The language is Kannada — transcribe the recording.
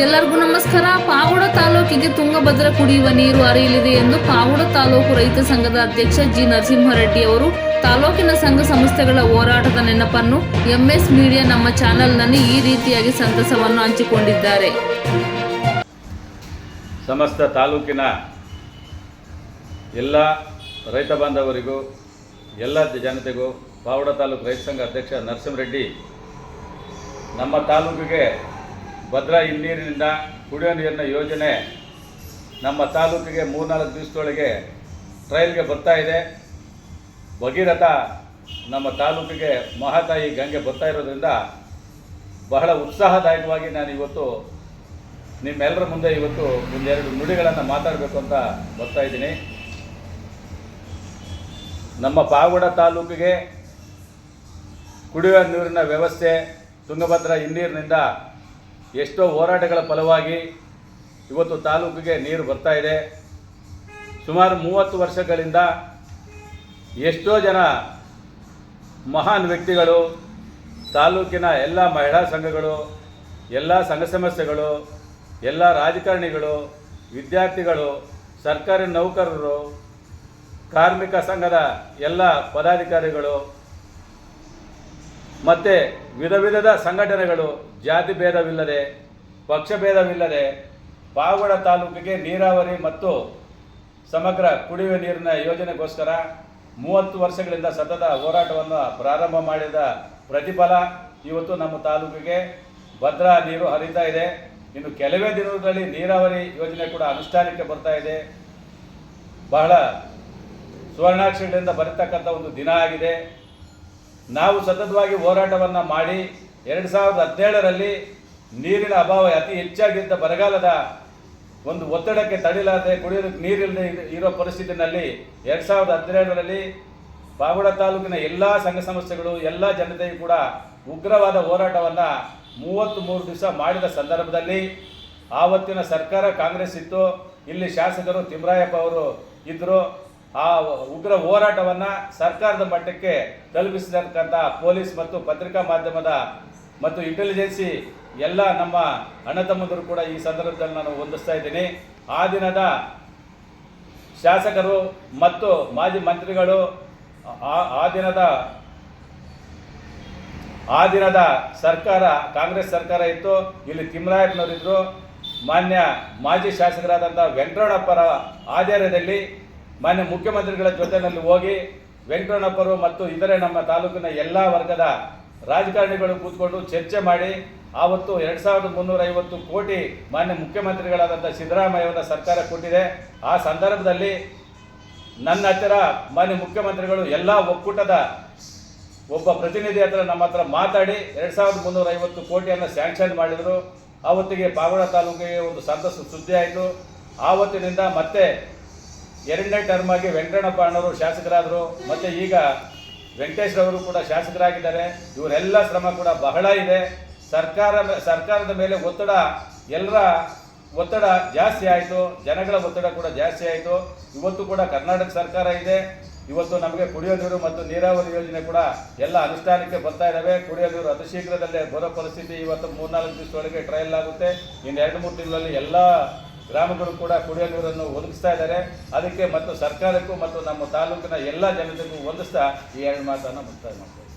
ಎಲ್ಲರಿಗೂ ನಮಸ್ಕಾರ. ಪಾವಡ ತಾಲೂಕಿಗೆ ತುಂಗಭದ್ರಾ ಕುಡಿಯುವ ನೀರು ಹರಿಯಲಿದೆ ಎಂದು ಪಾವುಡ ತಾಲೂಕು ರೈತ ಸಂಘದ ಅಧ್ಯಕ್ಷ ಜಿ. ನರಸಿಂಹರೆಡ್ಡಿ ಅವರು ತಾಲೂಕಿನ ಸಂಘ ಸಂಸ್ಥೆಗಳ ಹೋರಾಟದ ನೆನಪನ್ನು ಎಂಎಸ್ ಮೀಡಿಯಾ ನಮ್ಮ ಚಾನೆಲ್ನಲ್ಲಿ ಈ ರೀತಿಯಾಗಿ ಸಂತಸವನ್ನು ಹಂಚಿಕೊಂಡಿದ್ದಾರೆ. ಸಮಸ್ತ ತಾಲೂಕಿನ ಎಲ್ಲ ರೈತ ಬಾಂಧವರಿಗೂ, ಎಲ್ಲ ಜನತೆಗೂ, ಪಾವಡ ತಾಲೂಕು ರೈತ ಸಂಘ ಅಧ್ಯಕ್ಷ ನರಸಿಂಹರೆಡ್ಡಿ, ನಮ್ಮ ತಾಲೂಕಿಗೆ ಭದ್ರಾ ಹಿನ್ನೀರಿನಿಂದ ಕುಡಿಯೋ ನೀರಿನ ಯೋಜನೆ ನಮ್ಮ ತಾಲೂಕಿಗೆ ಮೂರ್ನಾಲ್ಕು ದಿವಸದೊಳಗೆ ಟ್ರಯಲ್ಗೆ ಬರ್ತಾ ಇದೆ. ಭಗೀರಥ ನಮ್ಮ ತಾಲೂಕಿಗೆ ಮಹಾತಾಯಿ ಗಂಗೆ ಬರ್ತಾ ಇರೋದ್ರಿಂದ ಬಹಳ ಉತ್ಸಾಹದಾಯಕವಾಗಿ ನಾನು ಇವತ್ತು ನಿಮ್ಮೆಲ್ಲರ ಮುಂದೆ ಇವತ್ತು ಒಂದೆರಡು ನುಡಿಗಳನ್ನು ಮಾತಾಡಬೇಕು ಅಂತ ಬರ್ತಾ ಇದ್ದೀನಿ. ನಮ್ಮ ಪಾವಗಡ ತಾಲೂಕಿಗೆ ಕುಡಿಯುವ ನೀರಿನ ವ್ಯವಸ್ಥೆ ತುಂಗಭದ್ರಾ ಹಿನ್ನೀರಿನಿಂದ ಎಷ್ಟೋ ಹೋರಾಟಗಳ ಫಲವಾಗಿ ಇವತ್ತು ತಾಲೂಕಿಗೆ ನೀರು ಬರ್ತಾ ಇದೆ. ಸುಮಾರು ಮೂವತ್ತು ವರ್ಷಗಳಿಂದ ಎಷ್ಟೋ ಜನ ಮಹಾನ್ ವ್ಯಕ್ತಿಗಳು, ತಾಲೂಕಿನ ಎಲ್ಲ ಮಹಿಳಾ ಸಂಘಗಳು, ಎಲ್ಲ ಸಂಘ ಸಂಸ್ಥೆಗಳು ಎಲ್ಲ ರಾಜಕಾರಣಿಗಳು, ವಿದ್ಯಾರ್ಥಿಗಳು, ಸರ್ಕಾರಿ ನೌಕರರು, ಕಾರ್ಮಿಕ ಸಂಘದ ಎಲ್ಲ ಪದಾಧಿಕಾರಿಗಳು ಮತ್ತು ವಿಧ ವಿಧದ ಸಂಘಟನೆಗಳು, ಜಾತಿ ಭೇದವಿಲ್ಲದೆ, ಪಕ್ಷ ಭೇದವಿಲ್ಲದೆ, ಪಾವಗಡ ತಾಲೂಕಿಗೆ ನೀರಾವರಿ ಮತ್ತು ಸಮಗ್ರ ಕುಡಿಯುವ ನೀರಿನ ಯೋಜನೆಗೋಸ್ಕರ ಮೂವತ್ತು ವರ್ಷಗಳಿಂದ ಸತತ ಹೋರಾಟವನ್ನು ಪ್ರಾರಂಭ ಮಾಡಿದ ಪ್ರತಿಫಲ ಇವತ್ತು ನಮ್ಮ ತಾಲೂಕಿಗೆ ಭದ್ರಾ ನೀರು ಹರಿತಾ ಇದೆ. ಇನ್ನು ಕೆಲವೇ ದಿನಗಳಲ್ಲಿ ನೀರಾವರಿ ಯೋಜನೆ ಕೂಡ ಅನುಷ್ಠಾನಕ್ಕೆ ಬರ್ತಾ ಇದೆ. ಬಹಳ ಸುವರ್ಣಾಕ್ಷರಗಳಿಂದ ಬರತಕ್ಕಂಥ ಒಂದು ದಿನ ಆಗಿದೆ. ನಾವು ಸತತವಾಗಿ ಹೋರಾಟವನ್ನು ಮಾಡಿ ಎರಡು ಸಾವಿರದ ಹದಿನೇಳರಲ್ಲಿ ನೀರಿನ ಅಭಾವ ಅತಿ ಹೆಚ್ಚಾಗಿದ್ದ ಬರಗಾಲದ ಒಂದು ಒತ್ತಡಕ್ಕೆ ತಡಿಲಾರದೆ ಕುಡಿಯೋದಕ್ಕೆ ನೀರಿಲ್ಲದೆ ಇರೋ ಪರಿಸ್ಥಿತಿನಲ್ಲಿ ಎರಡು ಸಾವಿರದ ಹದಿನೇಳರಲ್ಲಿ ಪಾವಗಡ ತಾಲೂಕಿನ ಎಲ್ಲ ಸಂಘ ಸಂಸ್ಥೆಗಳು, ಎಲ್ಲ ಜನತೆಯು ಕೂಡ ಉಗ್ರವಾದ ಹೋರಾಟವನ್ನು ಮೂವತ್ತ್ ಮೂರು ದಿವಸ ಮಾಡಿದ ಸಂದರ್ಭದಲ್ಲಿ ಆವತ್ತಿನ ಸರ್ಕಾರ ಕಾಂಗ್ರೆಸ್ ಇತ್ತು. ಇಲ್ಲಿ ಶಾಸಕರು ತಿಮ್ರಾಯಪ್ಪ ಅವರು ಇದ್ದರು ಆ ಉಗ್ರ ಹೋರಾಟವನ್ನು ಸರ್ಕಾರದ ಮಟ್ಟಕ್ಕೆ ತಲುಪಿಸಿದಂತಹ ಪೊಲೀಸ್ ಮತ್ತು ಪತ್ರಿಕಾ ಮಾಧ್ಯಮದ ಮತ್ತು ಇಂಟೆಲಿಜೆನ್ಸಿ ಎಲ್ಲ ನಮ್ಮ ಅಣ್ಣ ತಮ್ಮಂದರು ಕೂಡ ಈ ಸಂದರ್ಭದಲ್ಲಿ ನಾನು ಹೊಂದಿಸ್ತಾ ಇದ್ದೀನಿ. ಆ ದಿನದ ಶಾಸಕರು ಮತ್ತು ಮಾಜಿ ಮಂತ್ರಿಗಳು, ಆ- ದಿನದ, ಆ ದಿನದ ಸರ್ಕಾರ, ಕಾಂಗ್ರೆಸ್ ಸರ್ಕಾರ ಇತ್ತು. ಇಲ್ಲಿ ತಿಮ್ಮರಾಯಪ್ಪನವರಿದ್ದರು ಮಾನ್ಯ ಮಾಜಿ ಶಾಸಕರಾದಂಥ ವೆಂಕಟರಮಣಪ್ಪರ ಆಧಾರದಲ್ಲಿ ಮಾನ್ಯ ಮುಖ್ಯಮಂತ್ರಿಗಳ ಜೊತೆಯಲ್ಲಿ ಹೋಗಿ ವೆಂಕಟರಣಪ್ಪರು ಮತ್ತು ಇತರೆ ನಮ್ಮ ತಾಲೂಕಿನ ಎಲ್ಲ ವರ್ಗದ ರಾಜಕಾರಣಿಗಳು ಕೂತ್ಕೊಂಡು ಚರ್ಚೆ ಮಾಡಿ ಆವತ್ತು ಎರಡು ಸಾವಿರದ ಮುನ್ನೂರ ಐವತ್ತು ಕೋಟಿ ಮಾನ್ಯ ಮುಖ್ಯಮಂತ್ರಿಗಳಾದಂಥ ಸಿದ್ದರಾಮಯ್ಯವರ ಸರ್ಕಾರ ಕೊಟ್ಟಿದೆ. ಆ ಸಂದರ್ಭದಲ್ಲಿ ನನ್ನ ಹತ್ತಿರ ಮಾನ್ಯ ಮುಖ್ಯಮಂತ್ರಿಗಳು ಎಲ್ಲ ಒಕ್ಕೂಟದ ಒಬ್ಬ ಪ್ರತಿನಿಧಿ ಹತ್ರ ನಮ್ಮ ಹತ್ರ ಮಾತಾಡಿ ಎರಡು ಸಾವಿರದ ಮುನ್ನೂರ ಐವತ್ತು ಕೋಟಿಯನ್ನು ಸ್ಯಾಂಕ್ಷನ್ ಮಾಡಿದರು. ಆವತ್ತಿಗೆ ಪಾವಗಡ ತಾಲೂಕಿಗೆ ಒಂದು ಸಂತಸ ಸುದ್ದಿ ಆಯಿತು. ಆವತ್ತಿನಿಂದ ಮತ್ತೆ ಎರಡನೇ ಟರ್ಮ್ ಆಗಿ ವೆಂಕಟಣ್ಣಪ್ಪ ಅಣ್ಣವರು ಶಾಸಕರಾದರು, ಮತ್ತು ಈಗ ವೆಂಕಟೇಶ್ ಅವರು ಕೂಡ ಶಾಸಕರಾಗಿದ್ದಾರೆ. ಇವರೆಲ್ಲ ಶ್ರಮ ಕೂಡ ಬಹಳ ಇದೆ. ಸರ್ಕಾರ, ಸರ್ಕಾರದ ಮೇಲೆ ಒತ್ತಡ, ಎಲ್ಲರ ಒತ್ತಡ ಜಾಸ್ತಿ ಆಯಿತು. ಜನಗಳ ಒತ್ತಡ ಕೂಡ ಜಾಸ್ತಿ ಆಯಿತು. ಇವತ್ತು ಕೂಡ ಕರ್ನಾಟಕ ಸರ್ಕಾರ ಇದೆ. ಇವತ್ತು ನಮಗೆ ಕುಡಿಯೋ ನೀರು ಮತ್ತು ನೀರಾವರಿ ಯೋಜನೆ ಕೂಡ ಎಲ್ಲ ಅನುಷ್ಠಾನಕ್ಕೆ ಬರ್ತಾ ಇದ್ದಾವೆ ಕುಡಿಯೋ ನೀರು ಅತಿ ಶೀಘ್ರದಲ್ಲೇ ಬರೋ ಪರಿಸ್ಥಿತಿ ಇವತ್ತು ಮೂರ್ನಾಲ್ಕು ದಿವಸದೊಳಗೆ ಟ್ರಯಲ್ ಆಗುತ್ತೆ. ಇನ್ನು ಎರಡು ಮೂರು ತಿಂಗಳಲ್ಲಿ ಎಲ್ಲ ಗ್ರಾಮಗಳು ಕೂಡ ಕುಡಿಯುವ ನೀರನ್ನು ಒದಗಿಸ್ತಾ ಇದ್ದಾರೆ. ಅದಕ್ಕೆ ಮತ್ತು ಸರ್ಕಾರಕ್ಕೂ ಮತ್ತು ನಮ್ಮ ತಾಲೂಕಿನ ಎಲ್ಲ ಜನತೆಗೂ ಹೊಂದಿಸ್ತಾ ಈ ಎರಡು ಮಾತನ್ನು ಮುಕ್ತಾಯ ಮಾಡ್ತಾರೆ